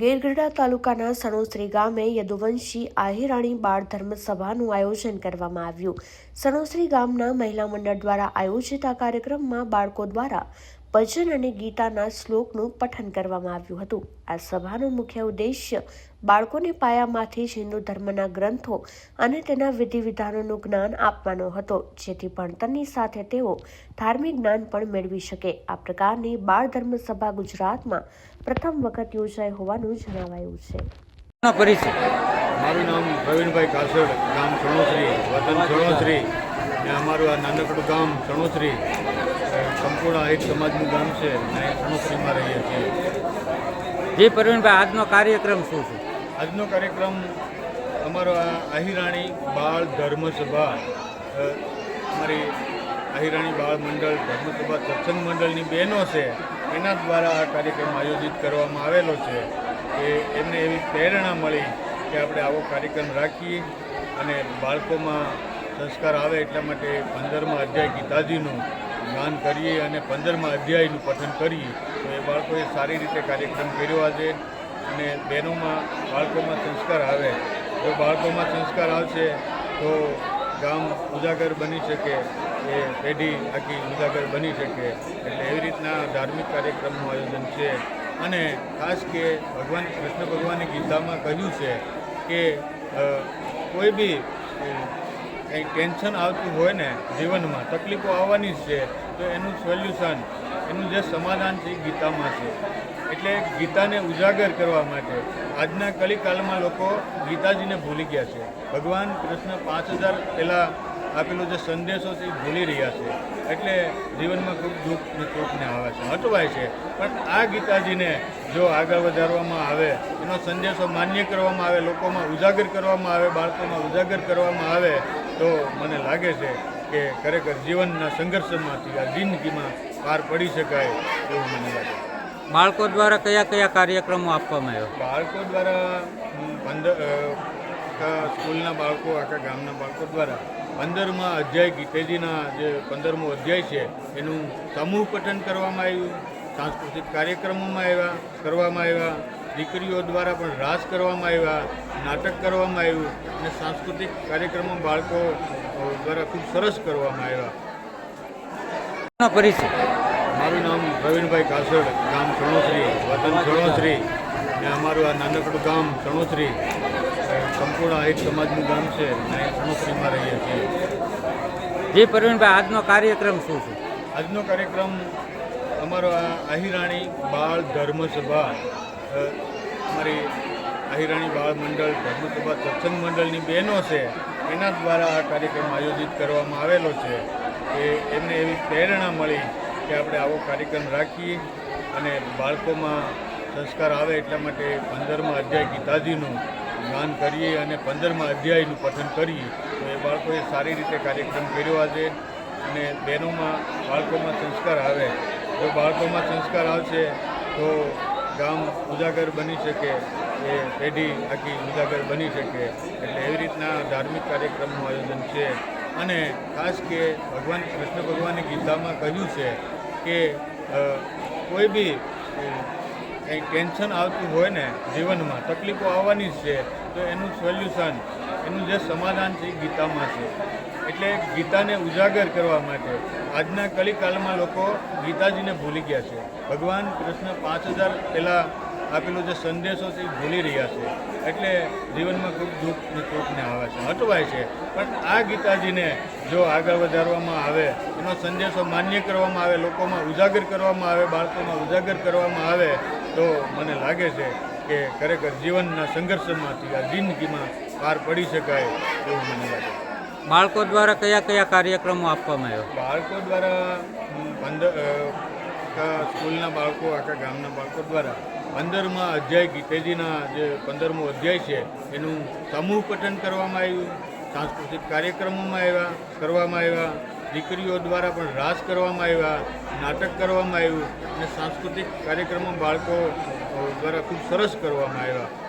ગેરગઢડા તાલુકાના સણોસરી ગામે યદુવંશી આહિરાણી બાળ ધર્મ સભાનું આયોજન કરવામાં આવ્યું. સણોસરી ગામના મહિલા મંડળ દ્વારા આયોજિત આ કાર્યક્રમમાં બાળકો દ્વારા ભજન અને ગીતાના શ્લોકનું પઠન કરવામાં આવ્યું હતું. આ સભાનો મુખ્ય ઉદ્દેશ્ય બાળકોને પાયામાંથી જ હિન્દુ ધર્મના ગ્રંથો અને તેના વિધિ વિધાનોનું જ્ઞાન આપવાનો હતો જેથી ભણતરની સાથે તેઓ ધાર્મિક જ્ઞાન પણ મેળવી શકે. આ પ્રકારની બાળ ધર્મ સભા ગુજરાતમાં પ્રથમ વખત યોજાઈ હોવાનું જણાવાયું છે. પરિચય મારું નામ પ્રવીણભાઈ કાસડ ગામ સણોસરી વતન સણોસરી ને અમારું આ નાનકડું ગામ ચણોસરી. અ, સંપૂર્ણ આહિર સમાજનું ગામ છે અને ચણોસરીમાં રહીએ છીએ. જી પ્રવીણભાઈ આજનો કાર્યક્રમ શું છે? આજનો કાર્યક્રમ અમારો આ આહિરાણી બાળ ધર્મસભા અમારી આહિરાણી બાળ મંડળ ધર્મસભા સત્સંગ મંડળની બહેનો છે એના દ્વારા આ કાર્યક્રમ આયોજિત કરવામાં આવેલો છે કે એમને એવી પ્રેરણા મળી કે આપણે આવો કાર્યક્રમ રાખીએ અને બાળકોમાં સંસ્કાર આવે એટલા માટે પંદરમા અધ્યાય ગીતાજીનું જ્ઞાન કરીએ અને પંદરમાં અધ્યાયનું પઠન કરીએ, તો એ બાળકોએ સારી રીતે કાર્યક્રમ કર્યો આજે અને બહેનોમાં બાળકોમાં સંસ્કાર આવે. જો બાળકોમાં સંસ્કાર આવશે, તો ગામ ઉજાગર બની શકે, એ પેઢી આખી ઉજાગર બની શકે. એટલે એવી રીતના ધાર્મિક કાર્યક્રમનું આયોજન છે. અને ખાસ કે ભગવાન, કૃષ્ણ ભગવાને ગીતામાં કહ્યું છે કે કોઈ બી કંઈ ટેન્શન આવતું હોય ને જીવનમાં, તકલીફો આવવાની જ છે, તો એનું સોલ્યુશન, એનું જે સમાધાન છે એ ગીતામાં છે. એટલે ગીતાને ઉજાગર કરવા માટે આજના કલિકાલમાં લોકો ગીતાજીને ભૂલી ગયા છે. ભગવાન કૃષ્ણ પાંચ હજાર પહેલાં આપેલો જે સંદેશો છે એ ભૂલી રહ્યા છે. એટલે જીવનમાં ખૂબ દુઃખ ને તોફને આવે છે, હટવાય છે. પણ આ ગીતાજીને જો આગળ વધારવામાં આવે, એનો સંદેશો માન્ય કરવામાં આવે, લોકોમાં ઉજાગર કરવામાં આવે, બાળકોમાં ઉજાગર કરવામાં આવે તો મને લાગે છે કે ખરેખર જીવનના સંઘર્ષમાંથી આ જિંદગીમાં પાર પડી શકાય એવું મને લાગે બાળકો દ્વારા કયા કયા કાર્યક્રમો આપવામાં આવ્યો? બાળકો દ્વારા પંદર આખા સ્કૂલના બાળકો આખા ગામના બાળકો દ્વારા પંદરમાં અધ્યાય ગીતેજીના જે પંદરમો અધ્યાય છે એનું સમૂહ પઠન કરવામાં આવ્યું સાંસ્કૃતિક કાર્યક્રમોમાં આવ્યા કરવામાં આવ્યા દીકરીઓ દ્વારા પણ રાસ કરવામાં આવ્યા નાટક કરવામાં આવ્યું અને સાંસ્કૃતિક કાર્યક્રમો બાળકો દ્વારા ખૂબ સરસ કરવામાં આવ્યા. પરિચય. મારું નામ પ્રવીણભાઈ કાસડ ગામ સણોસરી વતન સણોસરી ને અમારું આ નાનકડું ગામ સણોસરી સંપૂર્ણ એક સમાજનું ગામ છે અને સણોસરીમાં રહીએ છીએ. જી પ્રવીણભાઈ આજનો કાર્યક્રમ શું છે? આજનો કાર્યક્રમ અમારો આ અહિરાણી બાળ ધર્મ સભા આહિરાણી બાળ મંડળ ધર્મસભા સત્સંગ મંડળની બહેનો છે, એના દ્વારા આ કાર્યક્રમ આયોજિત કરવામાં આવેલો છે કે એમને એવી પ્રેરણા મળી કે આપણે આવો કાર્યક્રમ રાખીએ અને બાળકોમાં સંસ્કાર આવે એટલા માટે પંદરમા અધ્યાય ગીતાજીનું ગાન કરીએ અને પંદરમા અધ્યાયનું પઠન કરીએ. તો એ બાળકોએ સારી રીતે કાર્યક્રમ કર્યો આજે અને બહેનોમાં, બાળકોમાં સંસ્કાર આવે. જો બાળકોમાં સંસ્કાર આવશે તો ગામ ઉજાગર બની શકે. એ પેઢી આખી ઉજાગર બની શકે એટલે એવી રીતના ધાર્મિક કાર્યક્રમનું આયોજન છે. અને ખાસ કે ભગવાન કૃષ્ણ ભગવાને ગીતામાં કહ્યું છે કે કોઈ બી કંઈ ટેન્શન આવતું હોય ને જીવનમાં, તકલીફો આવવાની જ છે, તો એનું સોલ્યુશન, એનું જે સમાધાન છે એ ગીતામાં છે. એટલે ગીતાને ઉજાગર કરવા માટે આજના કલિકાલમાં લોકો ગીતાજીને ભૂલી ગયા છે. ભગવાન કૃષ્ણ પાંચ હજાર પહેલાં આપેલો જે સંદેશો છે એ ભૂલી રહ્યા છે. એટલે જીવનમાં ખૂબ દુઃખ ને આવે છે અટવાય છે. પણ આ ગીતાજીને જો આગળ વધારવામાં આવે એનો સંદેશો માન્ય કરવામાં આવે લોકોમાં ઉજાગર કરવામાં આવે બાળકોમાં ઉજાગર કરવામાં આવે તો મને લાગે છે કે ખરેખર જીવનના સંઘર્ષમાંથી આ જિંદગીમાં પાર પડી શકાય એવું મને લાગે છે. બાળકો દ્વારા કયા કયા કાર્યક્રમો આપવામાં આવ્યા? બાળકો દ્વારા પંદર આખા સ્કૂલના બાળકો, આખા ગામના બાળકો દ્વારા પંદરમા અધ્યાય ગીતેજીના જે પંદરમો અધ્યાય છે, એનું સમૂહ પઠન કરવામાં આવ્યું, સાંસ્કૃતિક કાર્યક્રમોમાં આવ્યા, કરવામાં આવ્યા, દીકરીઓ દ્વારા પણ રાસ કરવામાં આવ્યા, નાટક કરવામાં આવ્યું અને સાંસ્કૃતિક કાર્યક્રમો બાળકો દ્વારા ખૂબ સરસ કરવામાં આવ્યા.